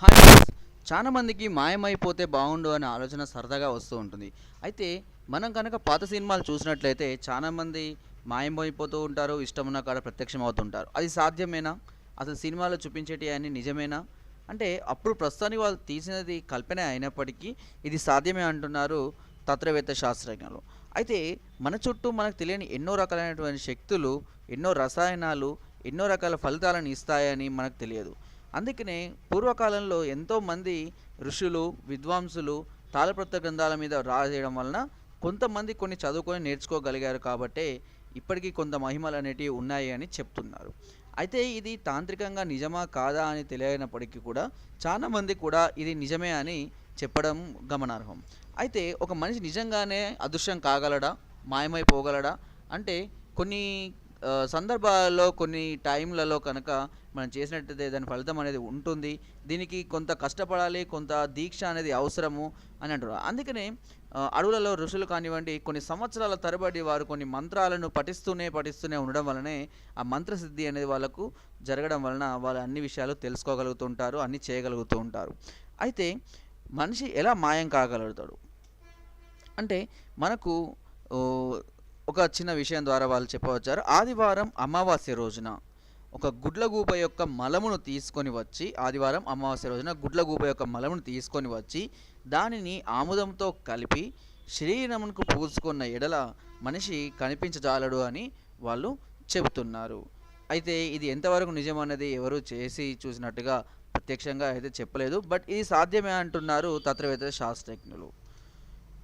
Hi friends చాలా మందికి మాయమైపోతే బాగుండు అనే ఆలోచన సరదాగా వస్తూ ఉంటుంది. అయితే మనం కనుక పాత సినిమాలు చూసినట్లయితే చాలామంది మాయమైపోతూ ఉంటారు ఇష్టం ఉన్న కాడ ప్రత్యక్షం అవుతుంటారు అది సాధ్యమేనా? అసలు సినిమాలో చూపించేటి అన్ని నిజమేనా? అంటే అప్పుడు ప్రస్తుతానికి వాళ్ళు తీసినది కల్పనే అయినప్పటికీ ఇది సాధ్యమే అంటున్నారు తత్వవేత్త శాస్త్రజ్ఞులు. అయితే మన చుట్టూ మనకు తెలియని ఎన్నో రకాలైనటువంటి శక్తులు ఎన్నో రసాయనాలు ఎన్నో రకాల ఫలితాలను ఇస్తాయని మనకు తెలియదు. అందుకనే పూర్వకాలంలో ఎంతోమంది ఋషులు విద్వాంసులు తాళపత్ర గ్రంథాల మీద రాసేయడం వలన కొంతమంది కొన్ని చదువుకొని నేర్చుకోగలిగారు కాబట్టే ఇప్పటికీ కొంత మహిమలు అనేటివి ఉన్నాయి అని చెప్తున్నారు. అయితే ఇది తాంత్రికంగా నిజమా కాదా అని తెలియనప్పటికీ కూడా చాలా మంది కూడా ఇది నిజమే అని చెప్పడం గమనార్హం. అయితే ఒక మనిషి నిజంగానే అదృశ్యం కాగలడా? మాయమైపోగలడా? అంటే కొన్ని సందర్భాల్లో కొన్ని టైంలలో కనుక మనం చేసినట్టయితే దాని ఫలితం అనేది ఉంటుంది. దీనికి కొంత కష్టపడాలి కొంత దీక్ష అనేది అవసరము అని అంటారు. అందుకనే అడవులలో ఋషులు కానివ్వండి కొన్ని సంవత్సరాల తరబడి వారు కొన్ని మంత్రాలను పఠిస్తూనే పఠిస్తూనే ఉండడం వలనే ఆ మంత్రసిద్ధి అనేది వాళ్ళకు జరగడం వలన వాళ్ళు అన్ని విషయాలు తెలుసుకోగలుగుతుంటారు అన్ని చేయగలుగుతూ ఉంటారు. అయితే మనిషి ఎలా మాయం కాగలుగుతాడు? అంటే మనకు ఒక చిన్న విషయం ద్వారా వాళ్ళు చెప్పవచ్చారు. ఆదివారం అమావాస్య రోజున ఒక గుడ్లగూప యొక్క మలమును తీసుకొని వచ్చి ఆదివారం అమావాస్య రోజున గుడ్లగూప యొక్క మలమును తీసుకొని వచ్చి దానిని ఆముదంతో కలిపి శరీరమునకు పూసుకున్న ఎడల మనిషి కనిపించజాలడు అని వాళ్ళు చెబుతున్నారు. అయితే ఇది ఎంతవరకు నిజం అనేది ఎవరు చేసి చూసినట్టుగా ప్రత్యక్షంగా అయితే చెప్పలేదు. బట్ ఇది సాధ్యమే అంటున్నారు తత్వవేత్త శాస్త్రజ్ఞులు.